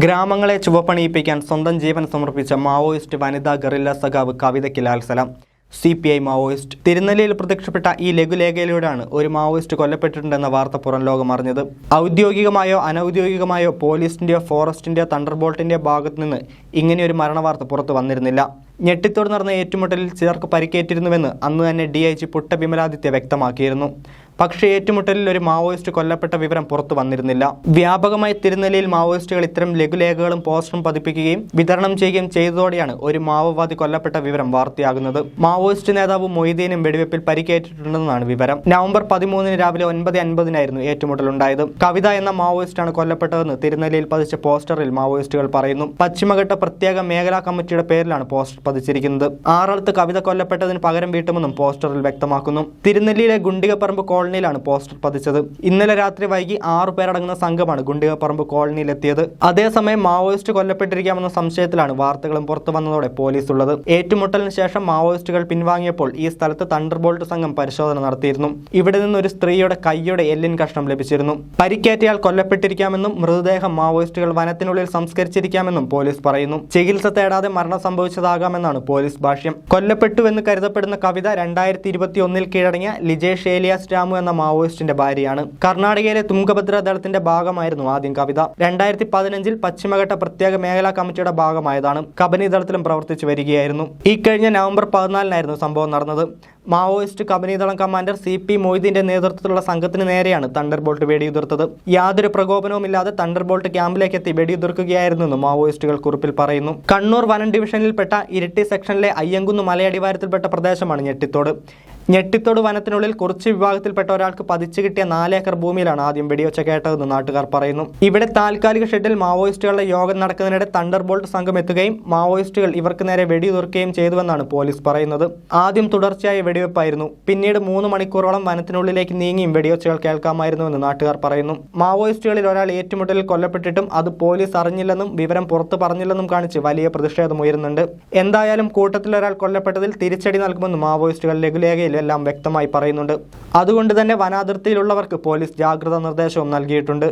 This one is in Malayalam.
ഗ്രാമങ്ങളെ ചുവപ്പണിയിപ്പിക്കാൻ സ്വന്തം ജീവൻ സമർപ്പിച്ച മാവോയിസ്റ്റ് വനിതാ ഗറില്ല സഖാവ് കവിതയ്ക്ക് ലാൽസലം. സി പി ഐ മാവോയിസ്റ്റ് തിരുനെല്ലിയിൽ പ്രത്യക്ഷപ്പെട്ട ഈ ലഘുലേഖയിലൂടെയാണ് ഒരു മാവോയിസ്റ്റ് കൊല്ലപ്പെട്ടിട്ടുണ്ടെന്ന വാർത്ത പുറം ലോകം അറിഞ്ഞത്. ഔദ്യോഗികമായോ അനൌദ്യോഗികമായോ പോലീസിന്റെയോ ഫോറസ്റ്റിന്റെയോ തണ്ടർബോൾട്ടിന്റെ ഭാഗത്തു നിന്ന് ഇങ്ങനെയൊരു മരണവാർത്ത പുറത്തു വന്നിരുന്നില്ല. ഞെട്ടിത്തോട് നടന്ന ഏറ്റുമുട്ടലിൽ ചിലർക്ക് പരിക്കേറ്റിരുന്നുവെന്ന് അന്ന് തന്നെ ഡി ഐ ജി പുട്ട വ്യക്തമാക്കിയിരുന്നു. പക്ഷേ ഏറ്റുമുട്ടലിൽ ഒരു മാവോയിസ്റ്റ് കൊല്ലപ്പെട്ട വിവരം പുറത്തു വന്നിരുന്നില്ല. വ്യാപകമായി തിരുനെല്ലിയിൽ മാവോയിസ്റ്റുകൾ ഇത്തരം ലഘുലേഖകളും പോസ്റ്ററും പതിപ്പിക്കുകയും വിതരണം ചെയ്യുകയും ചെയ്തതോടെയാണ് ഒരു മാവോവാദി കൊല്ലപ്പെട്ട വിവരം വാർത്തയാകുന്നത്. മാവോയിസ്റ്റ് നേതാവ് മൊയ്തീനും വെടിവെപ്പിൽ പരിക്കേറ്റിട്ടുണ്ടെന്നാണ് വിവരം. നവംബർ പതിമൂന്നിന് രാവിലെ ഒൻപത് അൻപതിനായിരുന്നു ഏറ്റുമുട്ടലുണ്ടായത്. കവിത എന്ന മാവോയിസ്റ്റാണ് കൊല്ലപ്പെട്ടതെന്ന് തിരുനെല്ലിയിൽ പതിച്ച പോസ്റ്ററിൽ മാവോയിസ്റ്റുകൾ പറയുന്നു. പശ്ചിമഘട്ട പ്രത്യേക മേഖലാ കമ്മിറ്റിയുടെ പേരിലാണ് പോസ്റ്റർ പതിച്ചിരിക്കുന്നത്. ആറാളത്ത് കവിത കൊല്ലപ്പെട്ടതിന് പകരം വീട്ടുമെന്നും പോസ്റ്ററിൽ വ്യക്തമാക്കുന്നു. തിരുനെല്ലിയിലെ ഗുണ്ടികപ്പറമ്പ് കോളനിയിലാണ് പോസ്റ്റർ പതിച്ചത്. ഇന്നലെ രാത്രി വൈകി ആറു പേരടങ്ങുന്ന സംഘമാണ് ഗുണ്ടികപ്പറമ്പ് കോളനിയിലെത്തിയത്. അതേസമയം മാവോയിസ്റ്റ് കൊല്ലപ്പെട്ടിരിക്കാമെന്ന സംശയത്തിലാണ് വാർത്തകളും പുറത്തു വന്നതോടെ പോലീസ് ഉള്ളത് ഏറ്റുമുട്ടലിന് ശേഷം മാവോയിസ്റ്റുകൾ പിൻവാങ്ങിയപ്പോൾ ഈ സ്ഥലത്ത് തണ്ടർ ബോൾട്ട് സംഘം പരിശോധന നടത്തിയിരുന്നു. ഇവിടെ നിന്ന് ഒരു സ്ത്രീയുടെ കൈയുടെ എല്ലിൻ കഷ്ണം ലഭിച്ചിരുന്നു. പരിക്കേറ്റയാൾ കൊല്ലപ്പെട്ടിരിക്കാമെന്നും മൃതദേഹം മാവോയിസ്റ്റുകൾ വനത്തിനുള്ളിൽ സംസ്കരിച്ചിരിക്കാമെന്നും പോലീസ് പറയുന്നു. ചികിത്സ തേടാതെ മരണം സംഭവിച്ചതാകാമെന്നാണ് പോലീസ് ഭാഷ്യം. കൊല്ലപ്പെട്ടുവെന്ന് കരുതപ്പെടുന്ന കവിത രണ്ടായിരത്തി ഇരുപത്തി ഒന്നിൽ കീഴടങ്ങിയ ലിജേഷ് ഏലിയാസ് രാമു എന്ന മാവോയിസ്റ്റിന്റെ ഭാര്യയാണ്. കർണാടകയിലെ തുംഗഭദ്ര ദളത്തിന്റെ ഭാഗമായിരുന്നു ആദ്യം കവിത. രണ്ടായിരത്തി പതിനഞ്ചിൽ പശ്ചിമഘട്ട പ്രത്യേക മേഖലാ കമ്മിറ്റിയുടെ ഭാഗമായതാണ് കബനി ദളത്തിലും പ്രവർത്തിച്ചു വരികയായിരുന്നു. ഈ കഴിഞ്ഞ നവംബർ പതിനാലിനായിരുന്നു സംഭവം നടന്നത്. Maoist Kabanidalam commander C P മൊയ്തീന്റെ നേതൃത്വത്തിലുള്ള സംഘത്തിന് നേരെയാണ് തണ്ടർ ബോൾട്ട് വെടിയുതിർത്തത്. യാതൊരു പ്രകോപനവുമില്ലാതെ തണ്ടർബോൾട്ട് ക്യാമ്പിലേക്ക് എത്തി വെടിയുതിർക്കുകയായിരുന്നെന്ന് മാവോയിസ്റ്റുകൾ കുറിപ്പിൽ പറയുന്നു. കണ്ണൂർ വനം ഡിവിഷനിൽപ്പെട്ട ഇരട്ടി സെക്ഷനിലെ അയ്യങ്കുന്ന് മലയടിവാരത്തിൽപ്പെട്ട പ്രദേശമാണ് ഞെട്ടിത്തോട്. ഞെട്ടിത്തോട് വനത്തിനുള്ളിൽ കുറച്ച് വിഭാഗത്തിൽപ്പെട്ട ഒരാൾക്ക് പതിച്ചു കിട്ടിയ നാലേക്കർ ഭൂമിയിലാണ് ആദ്യം വെടിവെച്ച കേട്ടതെന്ന് നാട്ടുകാർ പറയുന്നു. ഇവിടെ താൽക്കാലിക ഷെഡിൽ മാവോയിസ്റ്റുകളുടെ യോഗം നടക്കുന്നതിനിടെ തണ്ടർ ബോൾട്ട് സംഘം എത്തുകയും മാവോയിസ്റ്റുകൾ ഇവർക്ക് നേരെ വെടിയുതിർക്കുകയും ചെയ്തുവെന്നാണ് പോലീസ് പറയുന്നത്. ആദ്യം തുടർച്ചയായ വെടിവെപ്പായിരുന്നു. പിന്നീട് മൂന്ന് മണിക്കൂറോളം വനത്തിനുള്ളിലേക്ക് നീങ്ങിയും വെടിവെച്ചുകൾ കേൾക്കാമായിരുന്നുവെന്ന് നാട്ടുകാർ പറയുന്നു. മാവോയിസ്റ്റുകളിൽ ഒരാൾ ഏറ്റുമുട്ടലിൽ കൊല്ലപ്പെട്ടിട്ടും അത് പോലീസ് അറിഞ്ഞില്ലെന്നും വിവരം പുറത്തു പറഞ്ഞില്ലെന്നും കാണിച്ച് വലിയ പ്രതിഷേധം ഉയരുന്നുണ്ട്. എന്തായാലും കൂട്ടത്തിൽ ഒരാൾ കൊല്ലപ്പെട്ടതിൽ തിരിച്ചടി നൽകുമെന്ന് മാവോയിസ്റ്റുകൾ ലഘുലേഖയിൽ എല്ലാം വ്യക്തമായി പറയുന്നുണ്ട്. അതുകൊണ്ട് തന്നെ വനാതിർത്തിയിലുള്ളവർക്ക് പോലീസ് ജാഗ്രതാ നിർദ്ദേശവും നൽകിയിട്ടുണ്ട്.